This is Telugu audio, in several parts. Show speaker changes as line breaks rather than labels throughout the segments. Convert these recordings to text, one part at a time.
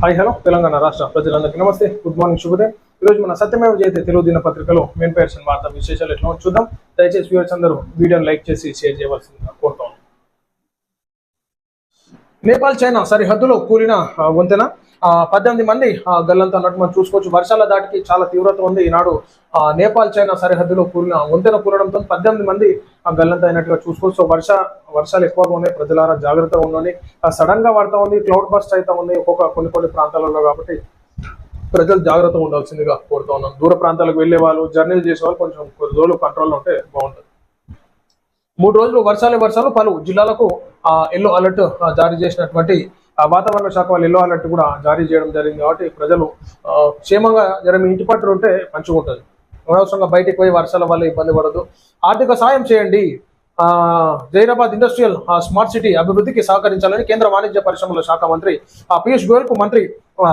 హాయ్ హలో తెలంగాణ రాష్ట్ర ప్రజలందరికీ నమస్తే. గుడ్ మార్నింగ్ శుభోదయం. ఈరోజు మన సత్యమేవ జయతే తెలుగు దినపత్రికలో మెయిన్ పేర్సన్ వార్త విశేషాలు ఎట్లా చూద్దాం. దయచేసి వ్యూవర్స్ అందరూ వీడియోని లైక్ చేసి షేర్ చేయవలసిందిగా కోరుతాం నేపాల్ చైనా సరిహద్దులో కూలిన వంతెన పద్దెనిమిది మంది ఆ, గల్లంతా అన్నట్టు మనం చూసుకోవచ్చు. వర్షాల దాటికి చాలా తీవ్రత ఉంది ఈనాడు. ఆ, నేపాల్ చైనా సరిహద్దులో కూలిన వంతెన కూలడంతో పద్దెనిమిది మంది ఆ, గల్లంతా అయినట్టుగా చూసుకోవచ్చు. వర్ష వర్షాలు ఎక్కువగా ఉన్నాయి. ప్రజలారా జాగ్రత్తగా ఉండండి. సడన్గా పడతా ఉంది క్లౌడ్ బస్ట్ అయితే ఉంది. ఒక్కొక్క కొన్ని కొన్ని ప్రాంతాలలో కాబట్టి ప్రజలు జాగ్రత్తగా ఉండాల్సిందిగా కోరుతా ఉన్నాం. దూర ప్రాంతాలకు వెళ్ళే వాళ్ళు జర్నీలు చేసే వాళ్ళు కొంచెం కొద్ది రోజులు కంట్రోల్లో ఉంటే బాగుంటుంది. మూడు రోజులు వర్షాలే వర్షాలు పలు జిల్లాలకు ఆ ఎల్లో అలర్ట్ జారీ చేసినటువంటి వాతావరణ శాఖ వాళ్ళు ఎల్లో అలర్ట్ కూడా జారీ చేయడం జరిగింది కాబట్టి ప్రజలు క్షేమంగా జర మీ ఇంటి పట్టున ఉంటే మంచిగా ఉంటుంది. అనవసరంగా బయటికి పోయి వర్షాల వల్ల ఇబ్బంది పడదు ఆర్థిక సాయం చేయండి. ఆ, జైరాబాద్ ఇండస్ట్రియల్ ఆ, స్మార్ట్ సిటీ అభివృద్ధికి సహకరించాలని కేంద్ర వాణిజ్య పరిశ్రమల శాఖ మంత్రి ఆ, పీయూష్ గోయల్కు మంత్రి ఆ,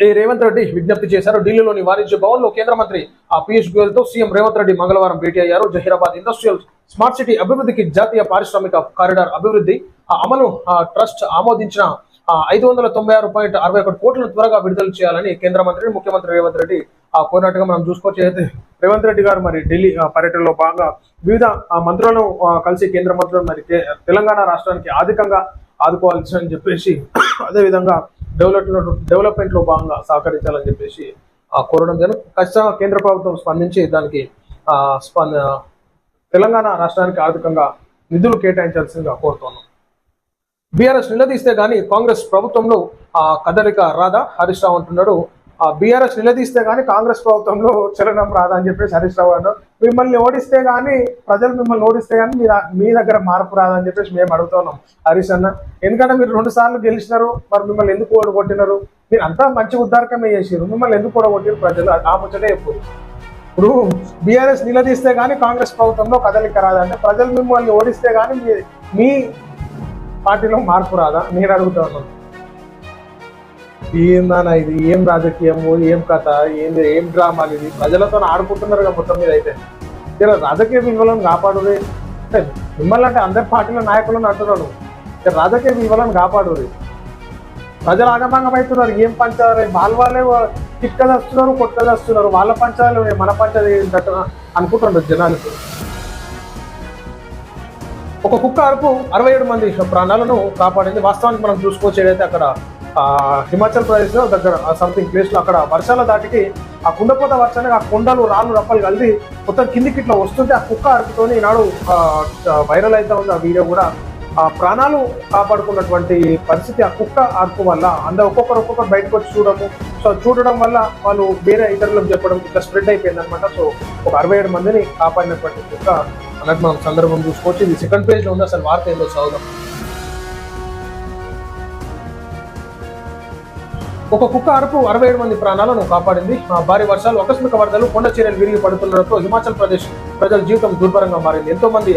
ఏ రేవంత్ రెడ్డి విజ్ఞప్తి చేశారు. ఢిల్లీలోని వాణిజ్య భవన్లో కేంద్ర మంత్రి ఆ పీయూష్ గోయల్తో సీఎం రేవంత్ రెడ్డి మంగళవారం భేటీ అయ్యారు. జహీరాబాద్ ఇండస్ట్రియల్ స్మార్ట్ సిటీ అభివృద్ధికి జాతీయ పారిశ్రామిక కారిడార్ అభివృద్ధి అమలు ఆ ట్రస్ట్ ఆమోదించిన ఐదు వందల తొంభై ఆరు పాయింట్ అరవై ఒకటి కోట్లను త్వరగా విడుదల చేయాలని కేంద్ర మంత్రి ముఖ్యమంత్రి రేవంత్ రెడ్డి ఆ కోరినట్టుగా మనం చూసుకోవచ్చు. అయితే రేవంత్ రెడ్డి గారు మరి ఢిల్లీ పర్యటనలో భాగంగా వివిధ మంత్రులను కలిసి కేంద్ర మంత్రులు మరి తెలంగాణ రాష్ట్రానికి ఆర్థికంగా ఆదుకోవాల్సి అని చెప్పేసి అదేవిధంగా డెవలప్మెంట్ డెవలప్మెంట్లో భాగంగా సహకరించాలని చెప్పేసి కోరడం జరిగింది ఖచ్చితంగా కేంద్ర ప్రభుత్వం స్పందించి దానికి స్పంద తెలంగాణ రాష్ట్రానికి ఆర్థికంగా నిధులు కేటాయించాల్సిందిగా కోరుతున్నాం. బీఆర్ఎస్ నిలదీస్తే గానీ కాంగ్రెస్ ప్రభుత్వంలో ఆ కదలిక రాదా? హరీష్ రావు అంటున్నాడు. ఆ బీఆర్ఎస్ నిలదీస్తే గానీ కాంగ్రెస్ ప్రభుత్వంలో చలనం రాదా అని చెప్పేసి హరీష్ రావు అన్నాడు. మిమ్మల్ని ఓడిస్తే గానీ ప్రజలు మిమ్మల్ని ఓడిస్తే గానీ మీ మీ దగ్గర మార్పు రాదా అని చెప్పేసి మేము అడుగుతున్నాం హరీష్ అన్న. ఎందుకంటే మీరు రెండు సార్లు గెలిచినారు మరి మిమ్మల్ని ఎందుకు ఓడగొట్టినారు? మీరు అంతా మంచి ఉద్దారకమే చేసారు మిమ్మల్ని ఎందుకు ఓడగొట్టారు ప్రజలు? ఆ ముచ్చటే ఎప్పుడు ఇప్పుడు బీఆర్ఎస్ నిలదీస్తే కానీ కాంగ్రెస్ ప్రభుత్వంలో కదలిక రాదంటే ప్రజలు మిమ్మల్ని ఓడిస్తే కానీ మీ మీ పార్టీలో మార్పు రాదా? నేను అడుగుతా ఉన్నాను. ఏందన్నా ఇది? ఏం రాజకీయము? ఏం కథ? ఏంది? ఏం డ్రామాలు ఇది? ప్రజలతో ఆడుకుంటున్నారు కదా మొత్తం మీద అయితే. ఇలా రాజకీయ విలువలను కాపాడుది మిమ్మల్ని అంటే అందరి పార్టీల నాయకులను అంటున్నాను. రాజకీయ విలువలను కాపాడుది ప్రజలు ఆగమాగం అవుతున్నారు ఏం పంచాలి వాళ్ళ వాళ్ళే తిక్కదస్తున్నారు కొట్టదస్తున్నారు వాళ్ళ పంచాలు మన పంచాలి ఏంటట్టు అనుకుంటున్నారు జనాలు. ఒక కుక్క అరుపు అరవై ఏడు మంది ప్రాణాలను కాపాడింది. వాస్తవానికి మనం చూసుకోవచ్చు ఏదైతే అక్కడ హిమాచల్ ప్రదేశ్లో దగ్గర సంథింగ్ ప్లేస్లో అక్కడ వర్షాల దాటికి ఆ కుండపోత వర్షానికి ఆ కొండలు రాళ్ళు రప్పలు కలిసి మొత్తం కిందికి ఇట్లా వస్తుంటే ఆ కుక్క అరుపుతోనే ఈనాడు వైరల్ అవుతా ఉంది. ఆ వీడియో కూడా ఆ ప్రాణాలు కాపాడుకున్నటువంటి పరిస్థితి ఆ కుక్క అరుపు వల్ల అందరూ ఒక్కొక్కరు ఒక్కొక్కరు బయటకు వచ్చి చూడము. సో చూడడం వల్ల వాళ్ళు వేరే ఇతరులకు చెప్పడం ఇట్లా స్ప్రెడ్ అయిపోయింది అనమాట సో ఒక అరవై ఏడు మందిని కాపాడినటువంటి కుక్క అన్నట్టు మనం సందర్భం చూసుకోవచ్చు. ఇది సెకండ్ పేజ్లో ఉంది అసలు వార్త ఏందో చదువుదాం. ఒక కుక్క అరుపు అరవై ఏడు మంది ప్రాణాలను కాపాడింది. ఆ భారీ వర్షాలు ఆకస్మిక వరదలు కొండ చీరలు విరిగి పడుతుండడంతో హిమాచల్ ప్రదేశ్ ప్రజల జీవితం దుర్భరంగా మారింది. ఎంతో మంది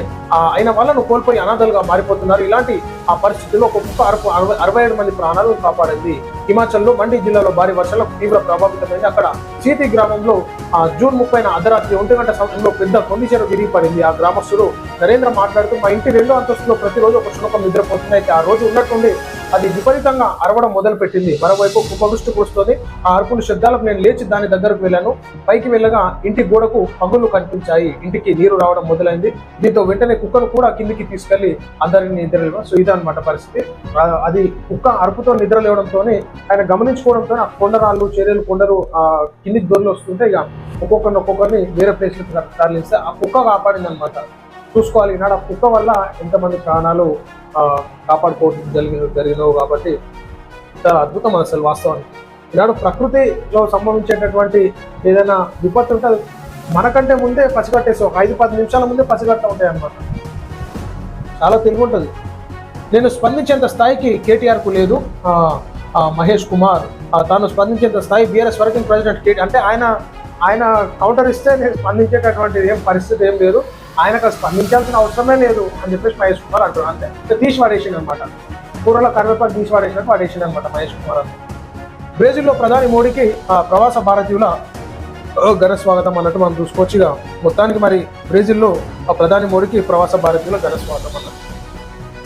అయిన వాళ్ళను కోల్పోయి అనాథలుగా మారిపోతున్నారు. ఇలాంటి ఆ పరిస్థితుల్లో ఒక కుక్క అరవై అరవై ఏడు మంది ప్రాణాలను కాపాడింది. హిమాచల్లో మండి జిల్లాలో భారీ వర్షాలకు తీవ్ర ప్రభావితమైంది. అక్కడ సీతి గ్రామంలో ఆ, జూన్ ముప్పైన అర్ధరాత్రి ఒంటి గంట సమయంలో పెద్ద కొండి చెరువు విరిగి పడింది ఆ గ్రామస్తులు నరేంద్ర మాట్లాడుతూ మా ఇంటి రెండో అంతస్తులో ప్రతిరోజు ఒక శునకం నిద్రపోతుంది అయితే ఆ రోజు ఉన్నట్టుండి అది విపరీతంగా అరవడం మొదలు పెట్టింది మరోవైపు కుప్పగుష్టి కురుస్తుంది. ఆ అరుపుల శబ్దాలకు నేను లేచి దాని దగ్గరకు వెళ్ళాను. పైకి వెళ్ళగా ఇంటి గోడకు పగులు కనిపించాయి. ఇంటికి నీరు రావడం మొదలైంది. దీంతో వెంటనే కుక్కను కూడా కిందికి తీసుకెళ్ళి అందరిని నిద్ర సో ఇదన్నమాట పరిస్థితి అది కుక్క అరుపుతో నిద్ర లేవడంతో ఆయన గమనించుకోవడంతో ఆ కొండరాళ్ళు చర్యలు కొండలు ఆ కిందికి దొరికి వస్తుంటే ఇక ఒక్కొక్కరిని ఒక్కొక్కరిని వేరే ప్లేస్లకు తరలిస్తే ఆ కుక్క కాపాడింది అనమాట చూసుకోవాలి. ఈనాడు ఆ కుక్క వల్ల ఎంతమంది ప్రాణాలు కాపాడుకోవడం జరిగిన జరిగినవు కాబట్టి చాలా అద్భుతం అసలు వాస్తవానికి. ఈనాడు ప్రకృతిలో సంభవించేటటువంటి ఏదైనా విపత్తు ఉంటే మనకంటే ముందే పసిగట్టేసి ఒక ఐదు పది నిమిషాల ముందే పసిగట్ట ఉంటాయి అన్నమాట చాలా తెలివి ఉంటుంది నేను స్పందించేంత స్థాయికి కేటీఆర్కు లేదు. మహేష్ కుమార్ తాను స్పందించేంత స్థాయి బీఆర్ఎస్ వర్కింగ్ ప్రెసిడెంట్ కేటీ అంటే ఆయన ఆయన కౌంటర్ ఇస్తే నేను స్పందించేటటువంటి ఏం పరిస్థితి ఏం లేదు. ఆయనకు స్పందించాల్సిన అవసరమే లేదు అని చెప్పేసి మహేష్ కుమార్ అంటారు అంతే. ఇంకా తీసి పడేసింది అనమాట కూరలో కరివేపాకు తీసి పడేసినట్టు పడేసింది అనమాట మహేష్ కుమార్ అంటే బ్రెజిల్లో ప్రధాని మోడీకి ఆ, ప్రవాస భారతీయుల ఘన స్వాగతం అన్నట్టు మనం చూసుకోవచ్చు ఇక. మొత్తానికి మరి బ్రెజిల్లో ఆ ప్రధాని మోడీకి ప్రవాస భారతీయుల ఘన స్వాగతం అన్నట్టు.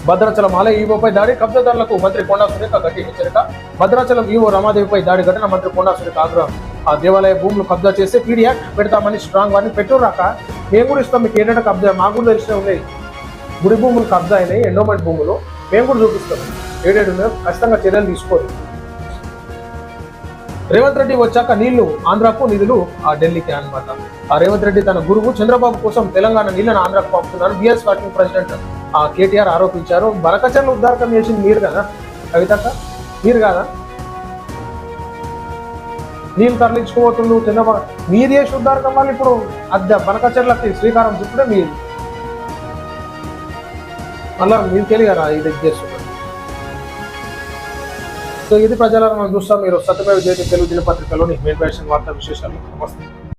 భద్రాచలం ఆలయ ఈవోపై దాడి కబ్జాదారులకు మంత్రి కొండా సురేఖ గట్టి హెచ్చరిక. భద్రాచలం ఈవో రమాదేవిపై దాడి ఘటన మంత్రి కొండా సురేఖ ఆగ్రహం. ఆ దేవాలయ భూములు కబ్జా చేస్తే పీడీ యాక్ట్ పెడతామని స్ట్రాంగ్ వారిని పెట్టురాక మేము కూడా ఇస్తాం మీకు ఏంటంటే కబ్జా మాకు కూడా తెలిసిన ఉన్నాయి. గుడి భూములు కబ్జా అయినాయి ఎండోమెంట్ భూములు. మేము కూడా చూపిస్తాం. ఏడేడు ఉన్నాయో ఖచ్చితంగా చర్యలు తీసుకోరు రేవంత్ రెడ్డి వచ్చాక నీళ్ళు ఆంధ్రాకు నిధులు ఆ ఢిల్లీకి అనమాట ఆ రేవంత్ రెడ్డి తన గురువు చంద్రబాబు కోసం తెలంగాణ నీళ్ళను ఆంధ్రాకు పంపుతున్నారు. BS working president. ఆ కేటీఆర్ ఆరోపించారు. బలకచర్లు ఉద్దారకం చేసింది మీరు కదా? కవితక్క మీరు కాదా? నీళ్ళు తరలించుకోబోతుండు చిన్న మీరు చేసి ఉద్దారకం వాళ్ళు ఇప్పుడు అద్దె బనకచర్లకి శ్రీకారం చుట్టూనే మీరు అలా మీరు తెలియరా ఇది చేస్తున్నారు సో ఇది ప్రజలను మనం చూస్తాం. మీరు సత్యమేవ జయతి తెలుగు దినపత్రికలోని మెయిన్ వార్తా విశేషాలు. నమస్తే.